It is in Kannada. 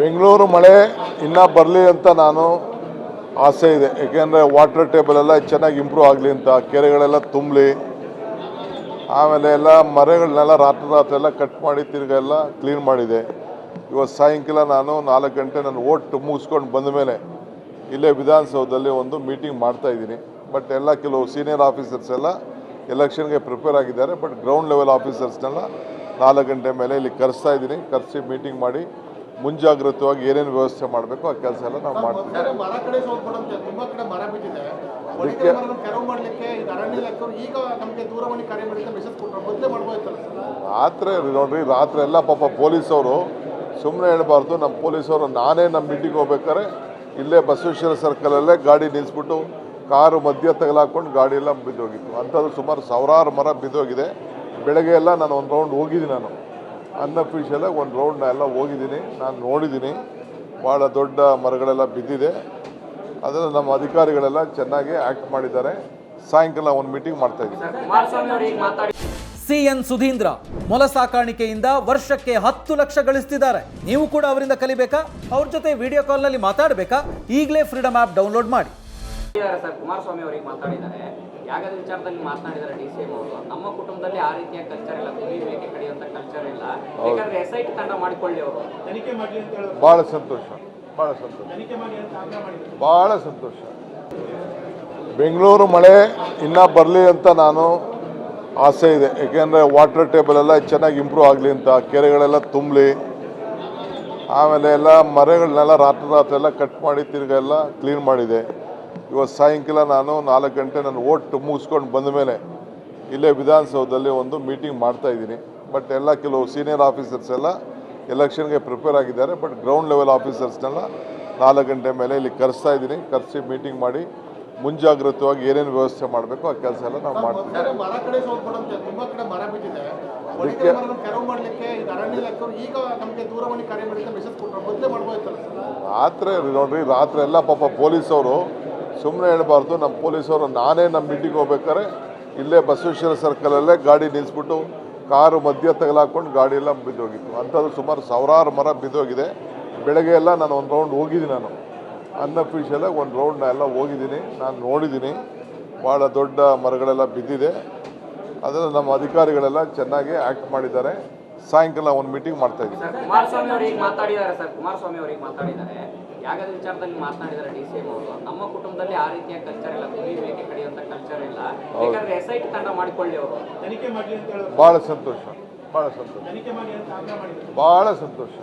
ಬೆಂಗಳೂರು ಮಳೆ ಇನ್ನೂ ಬರಲಿ ಅಂತ ನಾನು ಆಸೆ ಇದೆ. ಏಕೆಂದರೆ ವಾಟರ್ ಟೇಬಲ್ ಎಲ್ಲ ಚೆನ್ನಾಗಿ ಇಂಪ್ರೂವ್ ಆಗಲಿ ಅಂತ, ಕೆರೆಗಳೆಲ್ಲ ತುಂಬಲಿ, ಆಮೇಲೆ ಎಲ್ಲ ಮರಗಳನ್ನೆಲ್ಲ ರಾತ್ರಿ ರಾತ್ರಿ ಎಲ್ಲ ಕಟ್ ಮಾಡಿ ತಿರ್ಗ ಎಲ್ಲ ಕ್ಲೀನ್ ಮಾಡಿದೆ. ಇವತ್ತು ಸಾಯಂಕಾಲ ನಾನು ನಾಲ್ಕು ಗಂಟೆ ನಾನು ಓಟ್ ಮುಗಿಸ್ಕೊಂಡು ಬಂದ ಮೇಲೆ ಇಲ್ಲೇ ವಿಧಾನಸೌಧದಲ್ಲಿ ಒಂದು ಮೀಟಿಂಗ್ ಮಾಡ್ತಾ ಇದ್ದೀನಿ. ಬಟ್ ಎಲ್ಲ ಕೆಲವು ಸೀನಿಯರ್ ಆಫೀಸರ್ಸ್ ಎಲ್ಲ ಎಲೆಕ್ಷನ್ಗೆ ಪ್ರಿಪೇರ್ ಆಗಿದ್ದಾರೆ. ಬಟ್ ಗ್ರೌಂಡ್ ಲೆವೆಲ್ ಆಫೀಸರ್ಸ್ನೆಲ್ಲ ನಾಲ್ಕು ಗಂಟೆ ಮೇಲೆ ಇಲ್ಲಿ ಕರೆಸ್ತಾ ಇದ್ದೀನಿ. ಕರೆಸಿ ಮೀಟಿಂಗ್ ಮಾಡಿ ಮುಂಜಾಗ್ರತವಾಗಿ ಏನೇನು ವ್ಯವಸ್ಥೆ ಮಾಡಬೇಕು ಆ ಕೆಲಸ ಎಲ್ಲ ನಾವು ಮಾಡ್ತೀವಿ. ಅದಕ್ಕೆ- ರಾತ್ರಿ ನೋಡ್ರಿ ರಾತ್ರಿ ಎಲ್ಲ ಪಾಪ ಪೊಲೀಸವರು ಸುಮ್ಮನೆ ಹೇಳ್ಬಾರ್ದು ನಮ್ಮ ಪೊಲೀಸವರು ನಾನೇ ನಮ್ಮ ಮೀಟಿಂಗ್ ಹೋಗ್ಬೇಕಾರೆ ಇಲ್ಲೇ ಬಸವೇಶ್ವರ ಸರ್ಕಲಲ್ಲೇ ಗಾಡಿ ನಿಲ್ಲಿಸ್ಬಿಟ್ಟು ಕಾರು ಮಧ್ಯ ತಗಲಾಕೊಂಡು ಗಾಡಿ ಎಲ್ಲ ಬಿದ್ದೋಗಿತ್ತು. ಅಂಥದ್ದು ಸುಮಾರು ಸಾವಿರಾರು ಮರ ಬಿದ್ದೋಗಿದೆ. ಬೆಳಗ್ಗೆ ಎಲ್ಲ ನಾನು ಒಂದು ರೌಂಡ್ ಹೋಗಿದ್ದೀನಿ ನಾನು. ಅನ್ಅಫಿಷಿಯಲಾಗಿ ಒಂದು ರೌಂಡ್ ಎಲ್ಲ ಹೋಗಿದ್ದೀನಿ. ನಾನು ನೋಡಿದ್ದೀನಿ. ಭಾಳ ದೊಡ್ಡ ಮರಗಳೆಲ್ಲ ಬಿದ್ದಿದೆ. ಅದನ್ನು ನಮ್ಮ ಅಧಿಕಾರಿಗಳೆಲ್ಲ ಚೆನ್ನಾಗಿ ಆ್ಯಕ್ಟ್ ಮಾಡಿದ್ದಾರೆ. ಸಾಯಂಕಾಲ ಒಂದು ಮೀಟಿಂಗ್ ಮಾಡ್ತಾ ಇದ್ದೀನಿ. ಸಿಎನ್ ಸುಧೀಂದ್ರ ಮೊಲ ಸಾಕಾಣಿಕೆಯಿಂದ ವರ್ಷಕ್ಕೆ ಹತ್ತು ಲಕ್ಷ ಗಳಿಸ್ತಿದ್ದಾರೆ. ನೀವು ಕೂಡ ಅವರಿಂದ ಕಲಿಬೇಕಾ? ಅವ್ರ ಜೊತೆ ವಿಡಿಯೋ ಕಾಲ್ನಲ್ಲಿ ಮಾತಾಡಬೇಕಾ? ಈಗಲೇ ಫ್ರೀಡಮ್ ಆ್ಯಪ್ ಡೌನ್ಲೋಡ್ ಮಾಡಿ. ಕುಮಾರಸ್ವಾಮಿ ಅವರಿಗೆ ಮಾತಾಡಿದ್ದಾರೆ? ಯಾಗದ ವಿಚಾರದಲ್ಲಿ ಮಾತನಾಡಿದ್ದಾರೆ ಡಿ ಸಿ ಎಂ ಅವರು. ನಮ್ಮ ಕುಟುಂಬದಲ್ಲಿ ಆ ರೀತಿಯ ಕಲ್ಚರ್ ಇಲ್ಲ ಕುರಿ ಮೇಕೆ ಕಡಿಯುವಂತ ಕಲ್ಚರ್ ಇಲ್ಲ. ಯಾಕಂದ್ರೆ ಎಸ್ ಐ ಟಿ ತಂಡ ಮಾಡಿಕೊಳ್ಳಿ ಅವರು. ತನಿಖೆ ಮಾಡಿ ಅಂತ ಹೇಳಿ ಬಹಳ ಸಂತೋಷ ಬಹಳ ಸಂತೋಷ. ತನಿಖೆ ಮಾಡಿ ಅಂತ ಆಗ್ರಹ ಮಾಡಿದ್ರು. ಬಹಳ ಸಂತೋಷ. ಬೆಂಗಳೂರು ಮಳೆ ಇನ್ನ ಬರಲಿ ಅಂತ ನಾನು ಆಸೆ ಇದೆ. ಏಕೆಂದರೆ ವಾಟರ್ ಟೇಬಲ್ ಎಲ್ಲ ಚೆನ್ನಾಗಿ ಇಂಪ್ರೂವ್ ಆಗಲಿ ಅಂತ ಕೆರೆಗಳೆಲ್ಲ ತುಂಬಲಿ ಆಮೇಲೆ ಎಲ್ಲ ಮರಗಳನ್ನೆಲ್ಲ ರಾತ್ರಿ ರಾತ್ರಿ ಎಲ್ಲ ಕಟ್ ಮಾಡಿ ತಿರ್ಗ ಎಲ್ಲ ಕ್ಲೀನ್ ಮಾಡಿದೆ. ಇವತ್ತು ಸಾಯಂಕಾಲ ನಾನು ನಾಲ್ಕು ಗಂಟೆ ನಾನು ಓಟ್ ಮುಗಿಸ್ಕೊಂಡು ಬಂದ ಮೇಲೆ ಇಲ್ಲೇ ವಿಧಾನಸೌಧದಲ್ಲಿ ಒಂದು ಮೀಟಿಂಗ್ ಮಾಡ್ತಾ ಇದ್ದೀನಿ. ಬಟ್ ಎಲ್ಲ ಕೆಲವು ಸೀನಿಯರ್ ಆಫೀಸರ್ಸ್ ಎಲ್ಲ ಎಲೆಕ್ಷನ್ಗೆ ಪ್ರಿಪೇರ್ ಆಗಿದ್ದಾರೆ. ಬಟ್ ಗ್ರೌಂಡ್ ಲೆವೆಲ್ ಆಫೀಸರ್ಸ್ನೆಲ್ಲ ನಾಲ್ಕು ಗಂಟೆ ಮೇಲೆ ಇಲ್ಲಿ ಕರೆಸ್ತಾ ಇದ್ದೀನಿ. ಕರೆಸಿ ಮೀಟಿಂಗ್ ಮಾಡಿ ಮುಂಜಾಗ್ರತವಾಗಿ ಏನೇನು ವ್ಯವಸ್ಥೆ ಮಾಡಬೇಕು ಆ ಕೆಲಸ ಎಲ್ಲ ನಾವು ಮಾಡ್ತೀವಿ. ಅದಕ್ಕೆ- ರಾತ್ರಿ ನೋಡ್ರಿ ರಾತ್ರಿ ಎಲ್ಲ ಪಾಪ ಪೊಲೀಸವರು ಸುಮ್ಮನೆ ಹೇಳಬಾರ್ದು ನಮ್ಮ ಪೊಲೀಸವರು ನಾನೇ ನಮ್ಮ ಮೀಟಿಂಗ್ ಹೋಗ್ಬೇಕಾದ್ರೆ ಇಲ್ಲೇ ಬಸವೇಶ್ವರ ಸರ್ಕಲಲ್ಲೇ ಗಾಡಿ ನಿಲ್ಲಿಸ್ಬಿಟ್ಟು ಕಾರು ಮಧ್ಯ ತಗಲಾಕೊಂಡು ಗಾಡಿ ಎಲ್ಲ ಬಿದ್ದೋಗಿತ್ತು. ಅಂಥದ್ದು ಸುಮಾರು ಸಾವಿರಾರು ಮರ ಬಿದ್ದೋಗಿದೆ. ಬೆಳಗ್ಗೆ ಎಲ್ಲ ನಾನು ಒಂದು ರೌಂಡ್ ಹೋಗಿದ್ದೀನಿ ನಾನು. ಅನ್ಅಫಿಷಿಯಲಾಗಿ ಒಂದು ರೌಂಡ್ ಎಲ್ಲ ಹೋಗಿದ್ದೀನಿ. ನಾನು ನೋಡಿದ್ದೀನಿ. ಭಾಳ ದೊಡ್ಡ ಮರಗಳೆಲ್ಲ ಬಿದ್ದಿದೆ. ಅದನ್ನು ನಮ್ಮ ಅಧಿಕಾರಿಗಳೆಲ್ಲ ಚೆನ್ನಾಗಿ ಆ್ಯಕ್ಟ್ ಮಾಡಿದ್ದಾರೆ. ಸಾಯಂಕಾಲ ಒಂದು ಮೀಟಿಂಗ್ ಮಾಡ್ತಾ ಇದ್ದೀವಿ ಸರ್ ಕುಮಾರಸ್ವಾಮಿ ಅವರು ಈಗ ಮಾತಾಡಿದ್ದಾರೆ ಸರ್ ಕುಮಾರಸ್ವಾಮಿ ಅವರಿಗೆ ಮಾತಾಡಿದ್ದಾರೆ. ಯಾಗದ ವಿಚಾರದಲ್ಲಿ ಮಾತನಾಡಿದ್ದಾರೆ ಡಿ ಸಿ ಎಂ ಅವರು. ನಮ್ಮ ಕುಟುಂಬದಲ್ಲಿ ಆ ರೀತಿಯ ಕಲ್ಚರ್ ಇಲ್ಲ ಕುರಿಬೇಕೆ ಕಡಿಯುವಂತ ಕಲ್ಚರ್ ಇಲ್ಲ. ಯಾಕಂದ್ರೆ ಎಸ್ ಐ ಟಿ ತಂಡ ಮಾಡಿಕೊಳ್ಳಿ ಅವರು. ತನಿಖೆ ಮಾಡಿ ಅಂತ ಹೇಳಿದ್ರು ಭಾಳ ಸಂತೋಷ ಭಾಳ ಸಂತೋಷ. ತನಿಖೆ ಮಾಡಿ ಅಂತ ಆಗ್ರಹ ಮಾಡಿದ್ರು. ಭಾಳ ಸಂತೋಷ.